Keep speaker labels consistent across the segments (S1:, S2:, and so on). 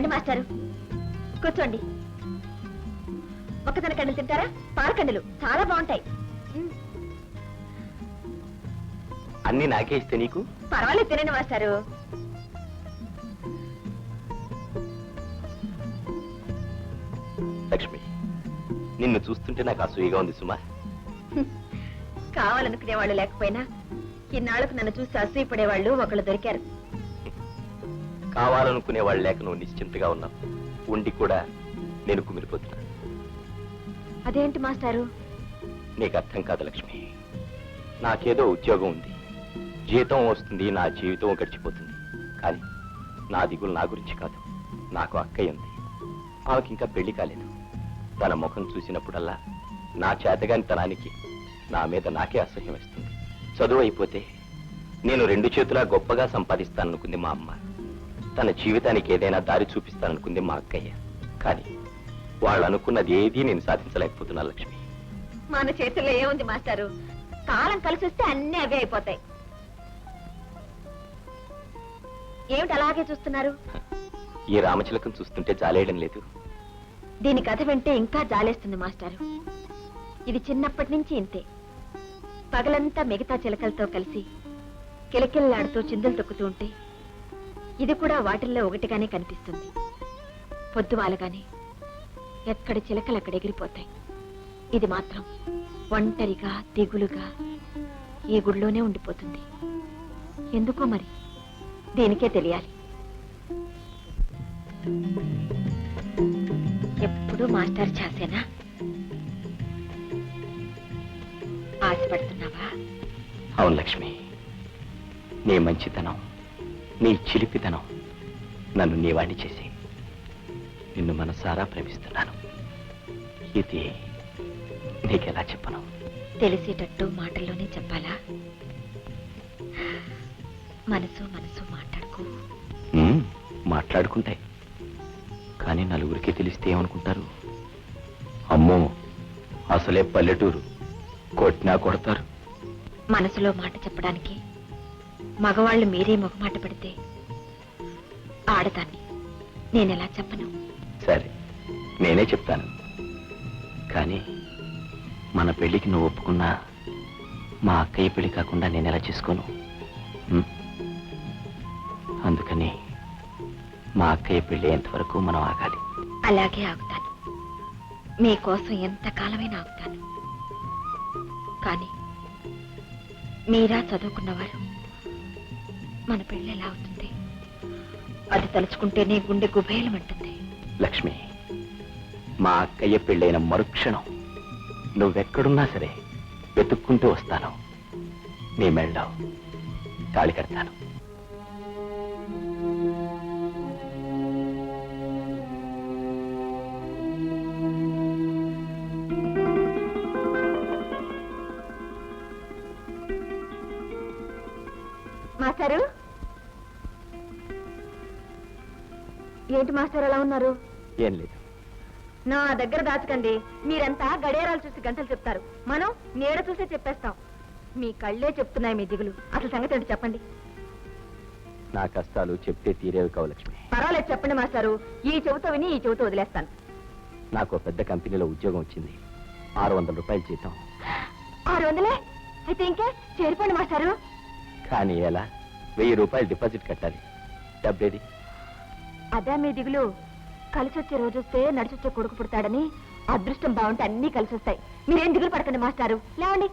S1: రండి మాస్టారు. కూర్చోండి. మొక్కజొన్న కండలు తింటారా పాలకండలు చాలా బాగుంటాయి.
S2: అన్ని నాకే ఇస్తే నీకు?
S1: పర్వాలేదు తినండి మాస్టారు.
S2: లక్ష్మి నిన్ను చూస్తుంటే నాకు అసూయగా ఉంది సుమా.
S1: కావాలనుకునే వాళ్ళు లేకపోయినా ఇన్నాళ్ళకు నన్ను చూసి అసూయపడే వాళ్ళు ఒకళ్ళు దొరికారు.
S2: కావాలనుకునే వాళ్ళు లేక నువ్వు నిశ్చింతగా ఉన్నావు. ఉండి కూడా నేను కుమిలిపోతున్నా
S1: అదేంటి మాస్టారు?
S2: నీకు అర్థం కాదు లక్ష్మి. నాకేదో ఉద్యోగం ఉంది. జీతం వస్తుంది నా జీవితం గడిచిపోతుంది. కానీ నా దిగులు నా గురించి కాదు. నాకు అక్కయ్య ఉంది. ఆమెకి ఇంకా పెళ్ళి కాలేదు. తన ముఖం చూసినప్పుడల్లా నా చేతగాని తనానికి నా మీద నాకే అసహ్యం వేస్తుంది. చదువు అయిపోతే నేను రెండు చేతులా గొప్పగా సంపాదిస్తాననుకుంది మా అమ్మ. తన జీవితానికి ఏదైనా దారి చూపిస్తాననుకుంది మా అక్కయ్య. కానీ వాళ్ళు అనుకున్నది ఏదీ నేను సాధించలేకపోతున్నా లక్ష్మి.
S1: మన చేతుల్లో ఏముంది మాస్టారు? కాలం కలిసి వస్తే అన్ని అవే అయిపోతాయి. ఏమిటి అలాగే చూస్తున్నారు?
S2: ఈ రామచిలకం చూస్తుంటే జాలేయడం లేదు.
S1: దీని కథ వింటే ఇంకా జాలేస్తుంది మాస్టారు. ఇది చిన్నప్పటి నుంచి ఇంతే. పగలంతా మిగతా చిలకలతో కలిసి కిలకిల్లాడుతూ చిందులు తొక్కుతూ ఉంటే ఇది కూడా వాటిల్లో ఒకటిగానే కనిపిస్తుంది. పొద్దువాలగానే ఎక్కడ చిలకలు అక్కడ ఎగిరిపోతాయి. ఇది మాత్రం ఒంటరిగా దిగులుగా ఈ గుడిలోనే ఉండిపోతుంది. ఎందుకో మరి? దీనికే తెలియాలి. ఎప్పుడు మాస్టర్ చేసేనా? ఆశపడుతున్నావా?
S2: అవును లక్ష్మి నీ మంచితనం నీ చిలిపితనం నన్ను నీవాణ్ణి చేసి నిన్ను మనసారా ప్రేమిస్తున్నాను. ఇది నీకెలా చెప్పను?
S1: తెలిసేటట్టు మాటల్లోనే చెప్పాలా? మనసు మనసు మాట్లాడుకో.
S2: మాట్లాడుకుంటాయి కానీ నలుగురికి తెలిస్తే ఏమనుకుంటారు? అమ్మో అసలే పల్లెటూరు. కొట్టినా కొడతారు.
S1: మనసులో మాట చెప్పడానికి మగవాళ్ళు మీరే మొగమాట పెడితే ఆడదాన్ని నేనెలా చెప్పను?
S2: సరే నేనే చెప్తాను. కానీ మన పెళ్ళికి నువ్వు ఒప్పుకున్నా మా అక్కయ్య పెళ్ళి కాకుండా నేను ఎలా చేసుకోను? అందుకని మా అక్కయ్య పెళ్ళి ఎంతవరకు మనం ఆగాలి?
S1: అలాగే ఆగుతాను. మీకోసం ఎంతకాలమైనా ఆగుతాను. కానీ మీరా చదువుకున్నవారు మన పెళ్ళి ఎలా అవుతుంది? అది తలుచుకుంటేనే గుండె గుబేలమంటుంది
S2: లక్ష్మి మా అక్కయ్య పెళ్ళైన మరుక్షణం నువ్వెక్కడున్నా సరే వెతుక్కుంటూ వస్తాను. నీ మెళ్ళో తాళి కడతాను.
S1: మాస్టారు? ఏంటి మాస్టర్ ఎలా ఉన్నారు?
S2: ఏం లేదు.
S1: నా దగ్గర దాచకండి. మీరంతా గడియారాలు చూసి గంటలు చెప్తారు. మనం నీడ చూసే చెప్పేస్తాం. మీ కళ్ళే చెప్తున్నాయి మీ దిగులు. అసలు సంగతి ఏంటి చెప్పండి.
S2: నా కష్టాలు చెప్తే తీరేవి కావు లక్ష్మి
S1: పర్వాలేదు చెప్పండి మాస్టారు. ఈ చెబుతో విని ఈ చెబుతో వదిలేస్తాను.
S2: నాకు పెద్ద కంపెనీలో ఉద్యోగం వచ్చింది. ఆరు వందల రూపాయలు జీతం.
S1: ఆరు వందలే? అయితే ఇంకే? చేరిపోండి మాస్టారు.
S2: కానీ ఎలా? వెయ్యి రూపాయలు డిపాజిట్ కట్టాలి. డబ్బేది?
S1: అదే మీ దిగులు. కలిసి వచ్చే రోజు వస్తే నడిచొచ్చే కొడుకు పుడతాడని అదృష్టం బాగుంటే అన్ని కలిసి వస్తాయి మీరేం దిగులు పడకండి మాస్టారు. లేవండి.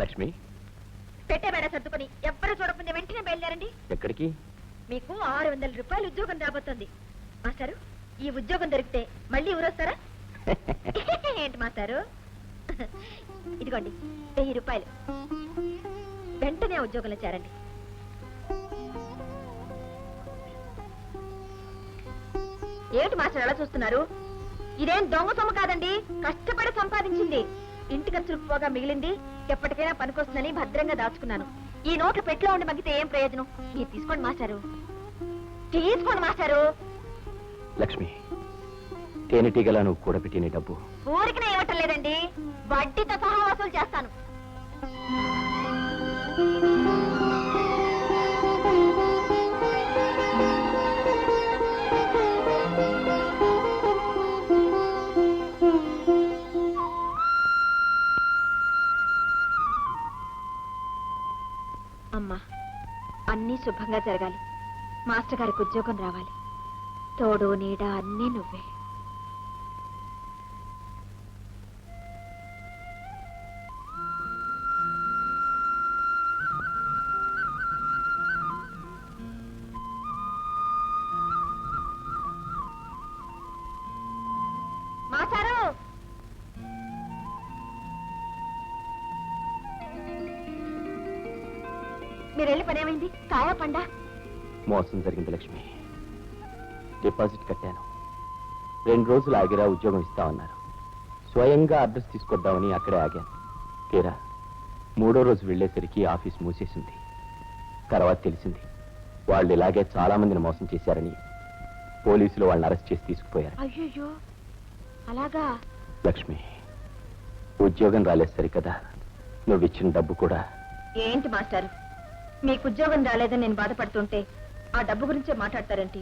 S2: లక్ష్మి?
S1: పెట్టే బేడ సర్దుకొని ఎవ్వరు చూడకుండా వెంటనే బయలుదేరండి.
S2: ఎక్కడికి?
S1: మీకు ఆరు వందల రూపాయలు ఉద్యోగం రాబోతోంది. మాస్టారు ఈ ఉద్యోగం దొరికితే మళ్ళీ ఊరొస్తారా? ఏంటి మాస్టారు? ఇదిగోండి వెయ్యి రూపాయలు. వెంటనే ఉద్యోగంలో చేరండి. ఏమిటి మాస్టర్ ఎలా చూస్తున్నారు? ఇదేం దొంగ సొమ్ము కాదండి కష్టపడి సంపాదించింది. ఇంటి ఖర్చులకు పోగా మిగిలింది ఎప్పటికైనా పనికొస్తుందని భద్రంగా దాచుకున్నాను. ఈ నోట్లు పెట్లో ఉండి మగ్గితే ఏం ప్రయోజనం? మీరు తీసుకోండి మాస్టారు. తీసుకోండి మాస్టారు.
S2: లక్ష్మి తేనెటీగలా నువ్వు కూడబెట్టిన డబ్బు.
S1: ఊరికి ఇవ్వటం లేదండి. వడ్డీతో సహా వసూలు చేస్తాను. శుభంగా జరగాలి. మాస్టర్ గారికి ఉద్యోగం రావాలి. తోడు నీడ అన్నీ నువ్వే. మీరు వెళ్ళి పని ఏమైంది కాయా పండా?
S2: మోసం జరిగింది లక్ష్మి. డిపాజిట్ కట్టాను. రెండు రోజులు ఆగిరా ఉద్యోగం ఇస్తామన్నారు. స్వయంగా అడ్రస్ తీసుకొద్దామని అక్కడే ఆగాను. తీరా మూడో రోజు వెళ్ళేసరికి ఆఫీస్ మూసేసింది. తర్వాత తెలిసింది వాళ్ళు ఇలాగే చాలా మందిని మోసం చేశారని పోలీసులు వాళ్ళని అరెస్ట్ చేసి తీసుకుపోయారు.
S1: అయ్యో అలాగా?
S2: లక్ష్మి ఉద్యోగం రాలేదు సరికదా? నువ్వు ఇచ్చిన డబ్బు కూడా
S1: ఏంటి మాస్టారు? మీకు ఉద్యోగం రాలేదని నేను బాధపడుతుంటే ఆ డబ్బు గురించే మాట్లాడతారేంటి?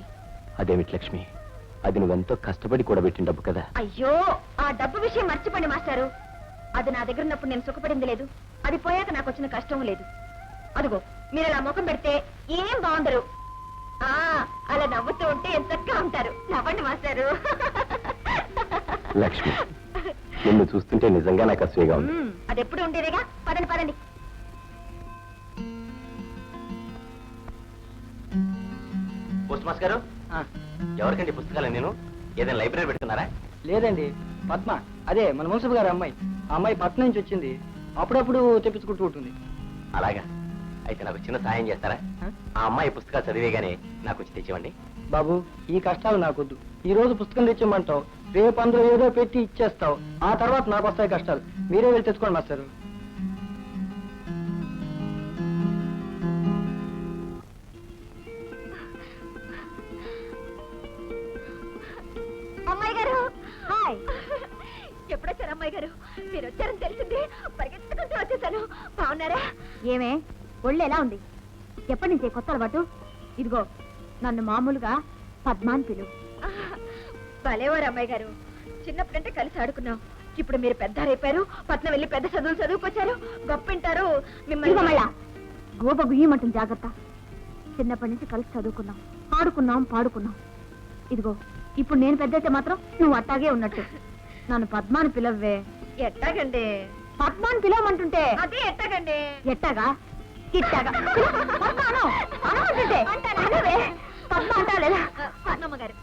S2: అదేమిటి లక్ష్మి? అది నువ్వెంతో కష్టపడి కూడబెట్టిన డబ్బు కదా.
S1: అయ్యో ఆ డబ్బు విషయం మర్చిపోండి మాస్టారు. అది నా దగ్గర ఉన్నప్పుడు నేను సుఖపడింది లేదు. అది పోయాక నాకు వచ్చిన కష్టం లేదు. అదిగో మీరు అలా ముఖం పెడితే ఏం బాగుండరు. ఆ అలా నవ్వుతూ ఉంటే ఎంతగా ఉంటారు. నవ్వండి మాస్టారు.
S2: లక్ష్మి నిన్ను చూస్తుంటే నిజంగా నాకు అసూయగా ఉంది.
S1: అది ఎప్పుడు ఉండేదేగా పదండి పదండి.
S2: పోస్ట్ మాస్ గారు? ఎవరికండి పుస్తకాలు నేను? ఏదైనా లైబ్రరీ పెడుతున్నారా?
S3: లేదండి పద్మ. అదే మన మున్సిపల్ గారి అమ్మాయి. ఆ అమ్మాయి పట్నం నుంచి వచ్చింది. అప్పుడప్పుడు తెప్పించుకుంటూ ఉంటుంది.
S2: అలాగా. అయితే నాకు చిన్న సాయం చేస్తారా?
S3: ఆ?
S2: అమ్మాయి పుస్తకాలు చదివేగానే నాకు వచ్చి తెచ్చివ్వండి.
S3: బాబు ఈ కష్టాలు నాకొద్దు. ఈ రోజు పుస్తకం తెచ్చిమ్మంటావు. రేపు అందులో ఏదో పెట్టి ఇచ్చేస్తావు. ఆ తర్వాత నాకు వస్తాయి కష్టాలు. మీరే వెళ్ళి తెచ్చుకోండి మాస్టారు.
S1: ఎప్పుడొచ్చారు అమ్మాయి గారు మీరు వచ్చారని తెలిసింది పరిగెత్తుకుంటూ వచ్చేసాను. బాగున్నారా? ఏమే? ఒళ్ళు ఎలా ఉంది? ఎప్పటి నుంచి కొత్త అలవాటు? ఇదిగో నన్ను మామూలుగా పద్మాన్ పిలు. భలేవారు అమ్మాయి గారు. చిన్నప్పుడంటే కలిసి ఆడుకున్నాం. ఇప్పుడు మీరు పెద్ద పట్నం వెళ్ళి పెద్ద చదువులు చదువుకొచ్చారు గొప్పింటారు మిమ్మల్ని గోప గుయ్యమంటుంది జాగ్రత్త. చిన్నప్పటి నుంచి కలిసి చదువుకున్నాం. ఆడుకున్నాం పాడుకున్నాం. ఇదిగో ఇప్పుడు నేను పెద్దయితే మాత్రం నువ్వు అట్టాగే ఉన్నట్టు. నన్ను పద్మాని పిలవ్వే. ఎట్టాగండి? పద్మాని పిలవమంటుంటే? అదే ఎట్టాగండి? ఎట్టాగా? ఇట్టాగా. పద్మాను అనమంటుంటే. పద్మ అంటా లేదా? పద్మమ్మ గారు.